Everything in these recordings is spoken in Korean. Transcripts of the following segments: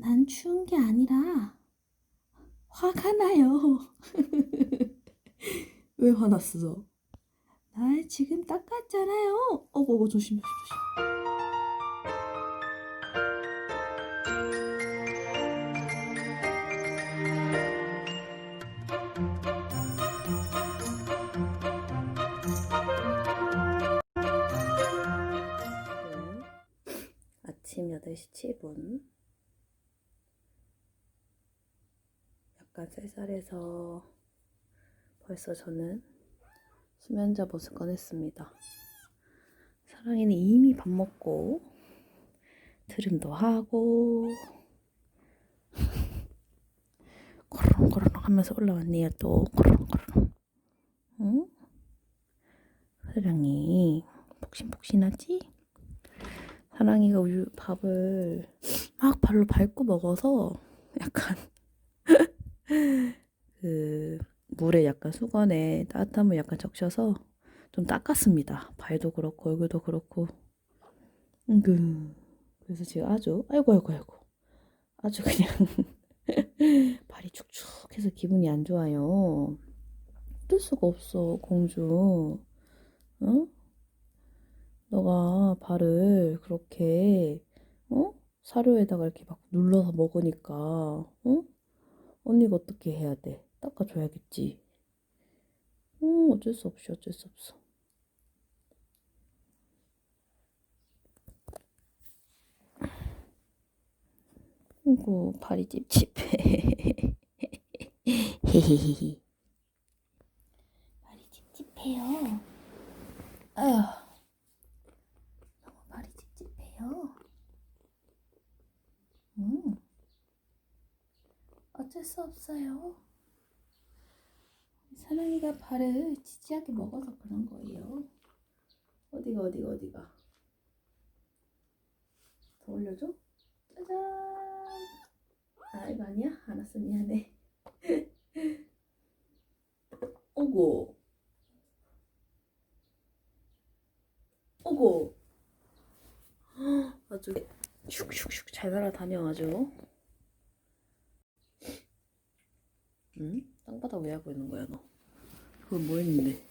난 추운 게 아니라 화가 나요. 왜 화났어? 날 지금 닦았잖아요. 어구, 어구, 조심, 조심, 조심. 아침 8시 7분. 약간 쌀쌀해서 벌써 저는 수면자 버스 꺼냈습니다. 사랑이는 이미 밥 먹고 트림도 하고 코롱코롱 하면서 올라왔네요. 또 코롱코롱. 응? 사랑이 폭신폭신하지? 사랑이가 우유 밥을 막 발로 밟고 먹어서 약간 그 물에 약간 수건에 따뜻한 물 약간 적셔서 좀 닦았습니다. 발도 그렇고 얼굴도 그렇고. 음, 그래서 지금 아주 아이고 아이고 아이고 아주 그냥 발이 축축해서 기분이 안 좋아요. 어쩔 수가 없어 공주. 응? 너가 발을 그렇게 어? 사료에다가 이렇게 막 눌러서 먹으니까 어? 언니가 어떻게 해야 돼? 닦아줘야겠지. 응, 어쩔 수 없이 어쩔 수 없어. 아이고 발이 찝찝해. 발이 찝찝해요. 아휴. 너무 발이 찝찝해요. 음. 어쩔 수 없어요. 사랑이가 발을 지지하게 먹어서 그런 거예요. 어디가 어디가 어디가. 더 올려줘? 짜잔. 아 이거 아니야? 알았어 미안해. 오고. 오고. 아주 슉슉슉 잘 날아다녀 아주. 응? 땅바닥 왜 하고 있는 거야 너? 그건 뭐 했는데?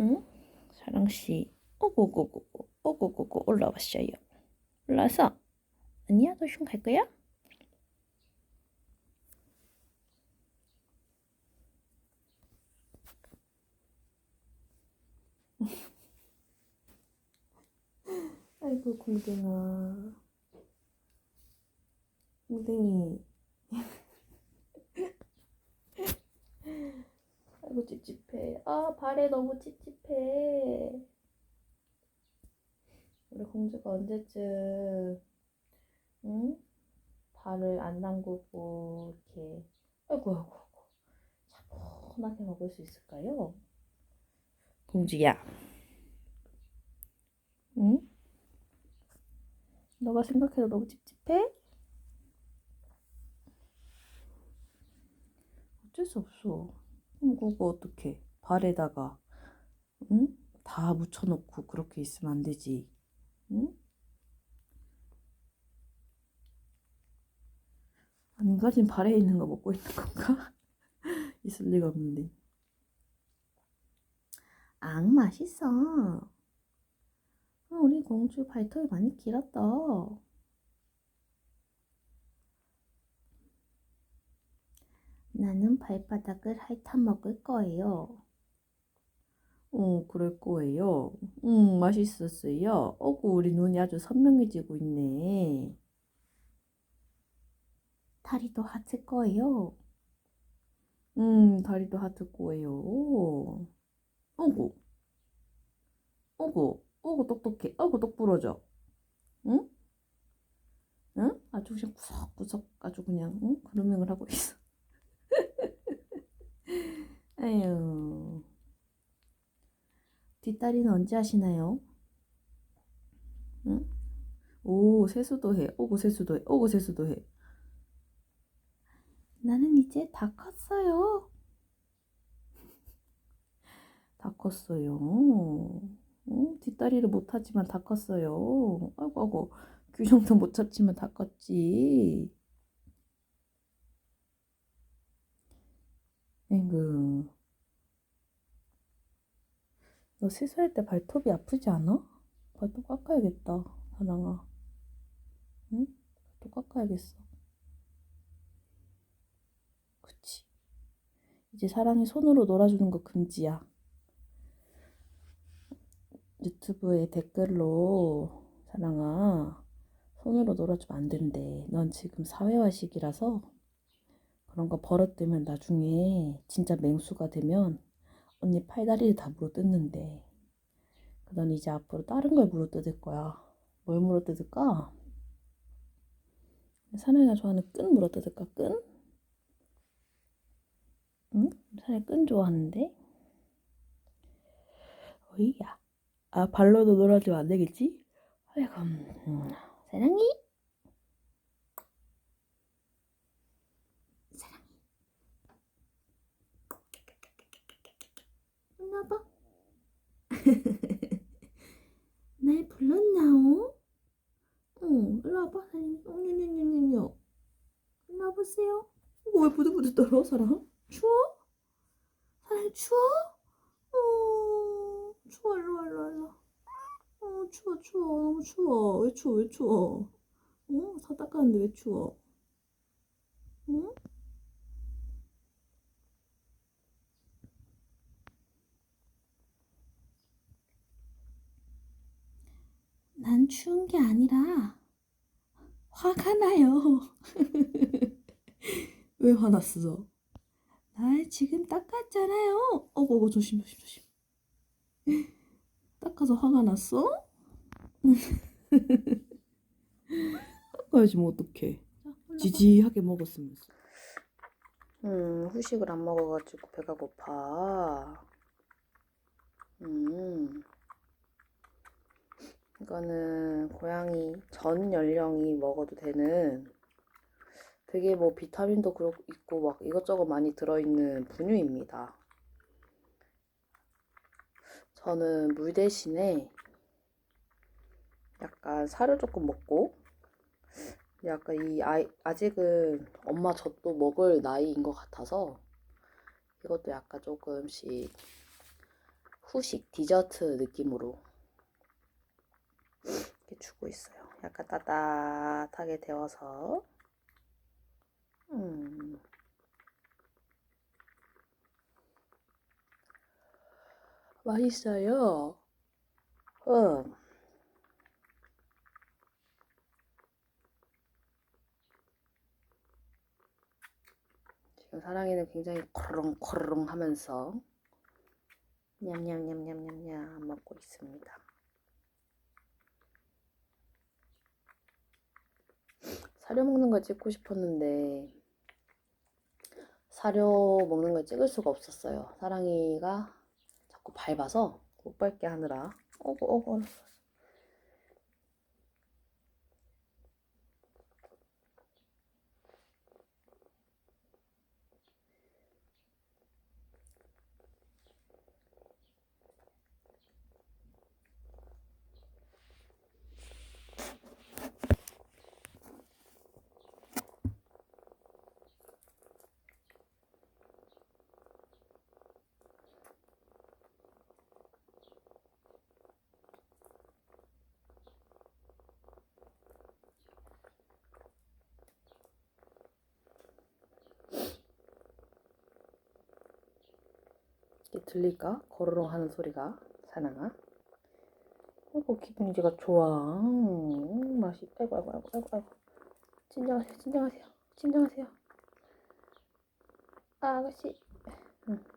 응? 사랑씨 오고고고고 오고고고 올라왔어요. 올라와서 아니야 너슝 갈 거야? 아이고 공댕아 공댕이 아이고 찝찝해 아 발에 너무 찝찝해 우리 공주가 언제쯤 응? 발을 안 담그고 이렇게 아이고 아이고 아이고 차분하게 먹을 수 있을까요? 공주야 응? 너가 생각해도 너무 찝찝해? 어쩔 수 없어. 음, 그거 어떡해. 발에다가, 응? 다 묻혀놓고 그렇게 있으면 안 되지. 응? 아닌가? 지금 발에 있는 거 먹고 있는 건가? 있을 리가 없는데. 앙, 맛있어. 어, 우리 공주 발톱이 많이 길었다. 나는 발바닥을 핥아 먹을 거예요. 어, 그럴 거예요. 음, 맛있었어요. 어구, 우리 눈이 아주 선명해지고 있네. 다리도 하트 거예요. 음, 다리도 하트 거예요. 어구, 어구, 어구, 똑똑해. 어구, 똑 부러져. 응? 응? 아주 그냥 구석구석 아주 그냥, 응? 그루밍을 하고 있어. 아유. 뒷다리는 언제 하시나요? 응? 오, 세수도 해. 오고 세수도 해. 오고 세수도 해. 나는 이제 다 컸어요. 다 컸어요. 어? 뒷다리를 못하지만 다 컸어요. 아이고, 아이고. 규정도 못 찾지만 닦았지. 앵그. 너 세수할 때 발톱이 아프지 않아? 발톱 깎아야겠다, 사랑아. 응? 발톱 깎아야겠어. 그치. 이제 사랑이 손으로 놀아주는 거 금지야. 유튜브에 댓글로 사랑아 손으로 놀아주면 안 된대. 넌 지금 사회화 시기라서 그런 거 버릇되면 나중에 진짜 맹수가 되면 언니 팔다리를 다 물어뜯는데. 넌 이제 앞으로 다른 걸 물어뜯을 거야. 뭘 물어뜯을까? 사랑이가 좋아하는 끈 물어뜯을까? 끈? 응? 사랑이 끈 좋아하는데? 어이야. 아, 발로도 놀아주면 안 되겠지? 아이고, 음, 사랑이? 일로 와봐. 날 불렀나오? 응, 일로 와봐. 냐냐냐냐냐. 일로 와보세요. 왜 부들부들 떨어, 사랑? 추워? 사랑 추워? 어, 추워, 일로 와, 일로 와, 일로 와. 어, 추워, 추워, 너무 추워. 왜 추워, 왜 추워? 어? 다 닦았는데 왜 추워? 응? 난 추운 게 아니라 화가 나요. 왜 화났어? 날 지금 닦았잖아요. 어구, 어구, 조심, 조심, 조심. 닦아서 화가 났어? 닦아야지 뭐 어떡해. 지지하게 먹었으면서. 음, 후식을 안 먹어가지고 배가 고파. 음. 이거는 고양이 전 연령이 먹어도 되는 되게 뭐 비타민도 있고 막 이것저것 많이 들어있는 분유입니다. 저는 물 대신에 약간 살을 조금 먹고 약간 이 아이 아직은 엄마 젖도 먹을 나이인 것 같아서 이것도 약간 조금씩 후식 디저트 느낌으로 이렇게 주고 있어요. 약간 따뜻하게 데워서 음. 맛있어요. 음. 지금 사랑이는 굉장히 코르렁 코르렁 하면서 냠냠냠냠냠냠 먹고 있습니다. 사료 먹는 걸 찍고 싶었는데 사료 먹는 걸 찍을 수가 없었어요. 사랑이가 자꾸 밟아서 못 밟게 하느라 어구 어구 들릴까? 거르렁 하는 소리가. 사랑아. 아이고 기분이가 좋아. 음, 맛이 아이고 아이고 아이고 아이고 아이고. 진정하세요 진정하세요. 진정하세요. 아, 아가씨. 응.